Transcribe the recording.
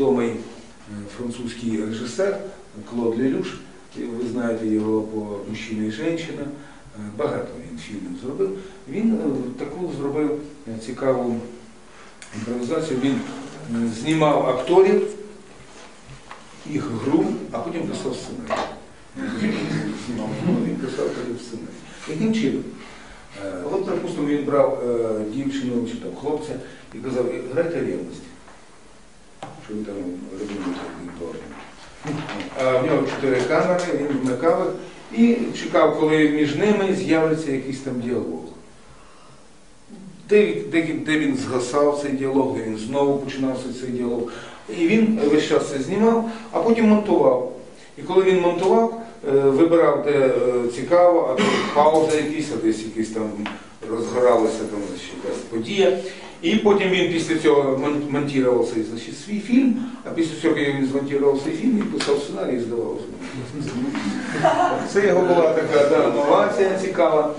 відомий е, французький режисер Клод Лелюш. Ви знаєте його по «Мужчина і жінка». Е, Багато він фільмів зробив. Він е, таку зробив цікаву імпровізацію. Він знімав акторів, їх гру, а потім писав сценарій. Він писав сценарій. Яким чином? От, припустимо, він брав дівчину чи там хлопця і казав, грайте рівність. Ви там актором. А в нього чотири камери, він вмикав їх і чекав, коли між ними з'явиться якийсь там діалог. Де, де, де він згасав цей діалог, де він знову починався цей діалог. І він весь час це знімав, а потім монтував. І коли він монтував, вибирав, де е, цікаво, а тут пауза якісь, а десь якісь там розгоралася там значить, якась подія. І потім він після цього мон- монтував свій фільм, а після цього, він змонтував свій фільм, і писав сценарій і здавав. Це його була така да, новація цікава.